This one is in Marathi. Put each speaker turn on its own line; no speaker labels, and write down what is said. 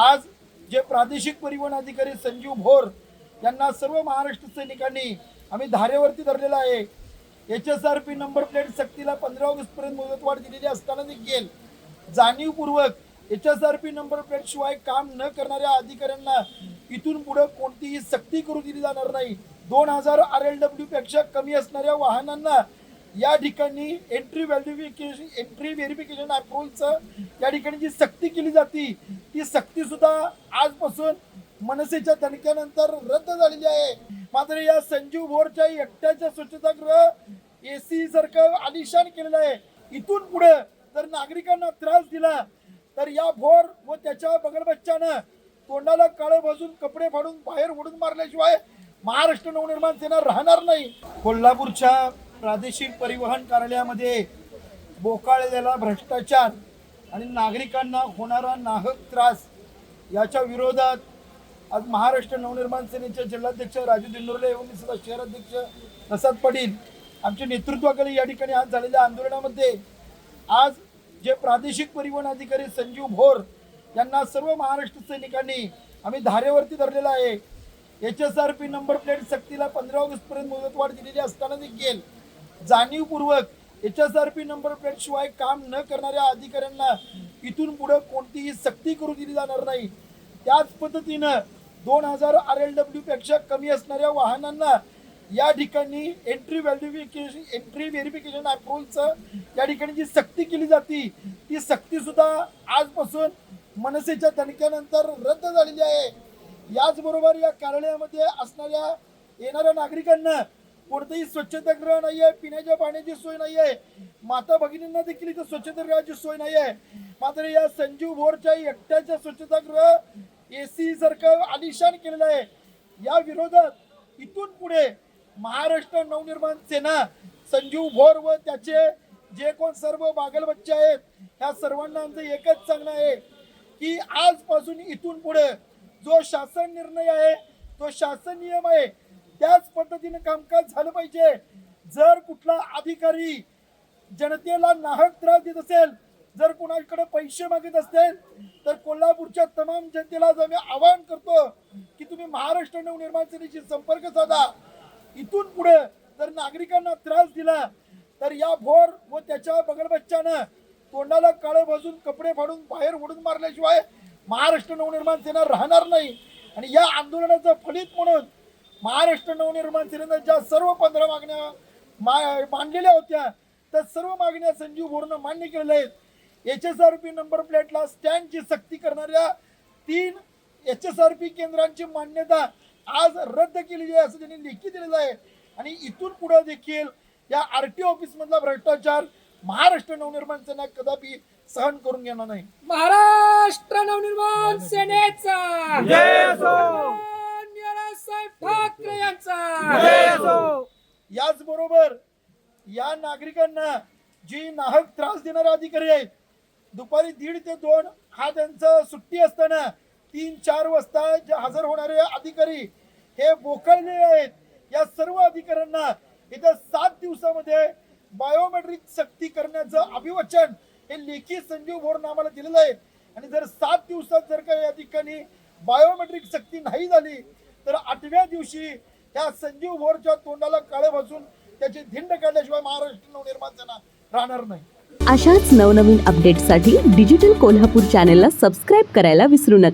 आज जे प्रादेशिक परिवहन अधिकारी संजीव भोर यांना सर्व महाराष्ट्र सैनिकांनी आम्ही धारेवरती धरलेला आहे. H S R P number plate सक्तीला पंधरा ऑगस्टपर्यंत मुदतवाढ दिलेली असताना देखील जाणीवपूर्वक H S R P number plate शिवाय काम न करणाऱ्या अधिकाऱ्यांना इथून पुढे कोणतीही सक्ती करू दिली जाणार नाही. दोन हजार आर एल डब्ल्यू पेक्षा कमी असणाऱ्या वाहनांना या ठिकाणी एंट्री व्हॅलिफिकेशन एंट्री व्हेरिफिकेशन अप्रुव्हलचं या ठिकाणी जी सक्ती केली जाते ती सक्ती सुद्धा आजपासून मनसेच्या दणक्यानंतर रद्द झालेली आहे. मात्र या संजीव भोरच्या एकट्याच्या स्वच्छतागृह एसी सारखं आलिशान केलेलं आहे. इथून पुढे जर नागरिकांना त्रास दिला तर या भोर व त्याच्या बगलबच्च्यानं तोंडाला काळं भाजून कपडे फाडून बाहेर ओढून मारल्याशिवाय महाराष्ट्र नवनिर्माण सेना राहणार नाही. कोल्हापूरच्या प्रादेशिक परिवहन कार्यालयामध्ये बोकाळलेला भ्रष्टाचार आणि नागरिकांना होणारा नाहक त्रास याच्या विरोधात आज महाराष्ट्र नवनिर्माण सेनेचे जिल्हाध्यक्ष राजू दिंडोरले एवं सुद्धा शहराध्यक्ष प्रसाद पाटील आमच्या नेतृत्वाकडे या ठिकाणी आज झालेल्या आंदोलनामध्ये आज जे प्रादेशिक परिवहन अधिकारी संजीव भोर यांना सर्व महाराष्ट्र सैनिकांनी आम्ही धारेवरती धरलेला आहे. H S R P number plate सक्तीला पंधरा ऑगस्टपर्यंत मुदतवाढ दिलेली असताना देखील जाणीवपूर्वक H S R P number plate शिवाय काम न करणाऱ्या अधिकाऱ्यांना इथून पुढे कोणतीही सक्ती करू दिली जाणार नाही. त्याच पद्धतीनं दोन हजार आर एल डब्ल्यू पेक्षा कमी असणाऱ्या वाहनांना या ठिकाणी एंट्री व्हॅल्युफिकेशन एंट्री व्हेरिफिकेशन अप्रुव्हलचं या ठिकाणी जी सक्ती केली जाते ती सक्ती सुद्धा आजपासून मनसेच्या दणक्यानंतर रद्द झालेली आहे. याचबरोबर या कार्यालयामध्ये असणाऱ्या येणाऱ्या नागरिकांना कोणतंही स्वच्छतागृह नाही आहे पिण्याच्या पाण्याची सोय नाही आहे माता भगिनींना देखील इथं स्वच्छतागृहाची सोय नाही आहे मात्र या संजीव भोरच्या एकट्याच्या स्वच्छतागृह एसी सारखं आलिशान केलेलं आहे. या विरोधात इथून पुढे महाराष्ट्र नवनिर्माण सेना संजीव भोर व त्याचे जे कोण सर्व बागल बच्चे आहेत ह्या सर्वांना आमचं एकच सांगणं आहे की आजपासून इथून पुढे जो शासन निर्णय आहे तो शासन नियम आहे त्याच पद्धतीने कामकाज झालं पाहिजे. जर कुठला अधिकारी जनतेला नाहक त्रास देत असेल जर कुणाकडे पैसे मागत असतील तर कोल्हापूरच्या तमाम जनतेला आम्ही आवाहन करतो की तुम्ही महाराष्ट्र नवनिर्माण सेनेशी संपर्क साधा. इथून पुढे जर नागरिकांना त्रास दिला तर या भोर व त्याच्या बगलबच्च्यानं तोंडाला काळं भाजून कपडे फाडून बाहेर ओढून मारल्याशिवाय महाराष्ट्र नवनिर्माण सेना राहणार नाही. आणि या आंदोलनाचं फलित म्हणून महाराष्ट्र नवनिर्माण सेनेनं ज्या सर्व पंधरा मागण्या मा मांडलेल्या होत्या. त्या सर्व मागण्या संजीव भोरनं मान्य केलेल्या आहेत. H S R P number प्लेटला स्टँडची सक्ती करणाऱ्या तीन एच एस आर पी केंद्रांची मान्यता आज रद्द केलेली आहे असं त्यांनी लेखी दिलेलं आहे. आणि इथून पुढे देखील या आर टी ऑफिस मधला भ्रष्टाचार महाराष्ट्र नवनिर्माण सेना कदापि सहन करून घेणार नाही.
महाराष्ट्र नवनिर्माण सेनेचा! ठाकरे यांचा
याचबरोबर या नागरिकांना जी नाहक त्रास देणारे अधिकारी आहेत दुपारी दीड ते दोन हा त्यांचा सुट्टी असताना तीन चार वाजता जे हजर होणारे अधिकारी हे बोकळलेले आहेत. या सर्व अधिकाऱ्यांना येत्या सात दिवसामध्ये बायोमेट्रिक सक्ती करण्याचं अभिवचन हे लेखी संजीव भोर आम्हाला दिलेलं आहे. आणि जर सात दिवसात जर का या ठिकाणी बायोमेट्रिक सक्ती नाही झाली तर आठव्या दिवशी त्या संजीव भोरच्या तोंडाला काळे भाजून त्याची धिंड काढल्याशिवाय महाराष्ट्र नवनिर्माण सेना राहणार नाही.
अशाच नवनवीन अपडेटसाठी डिजिटल कोल्हापूर चॅनेलला सबस्क्राईब करायला विसरू नका.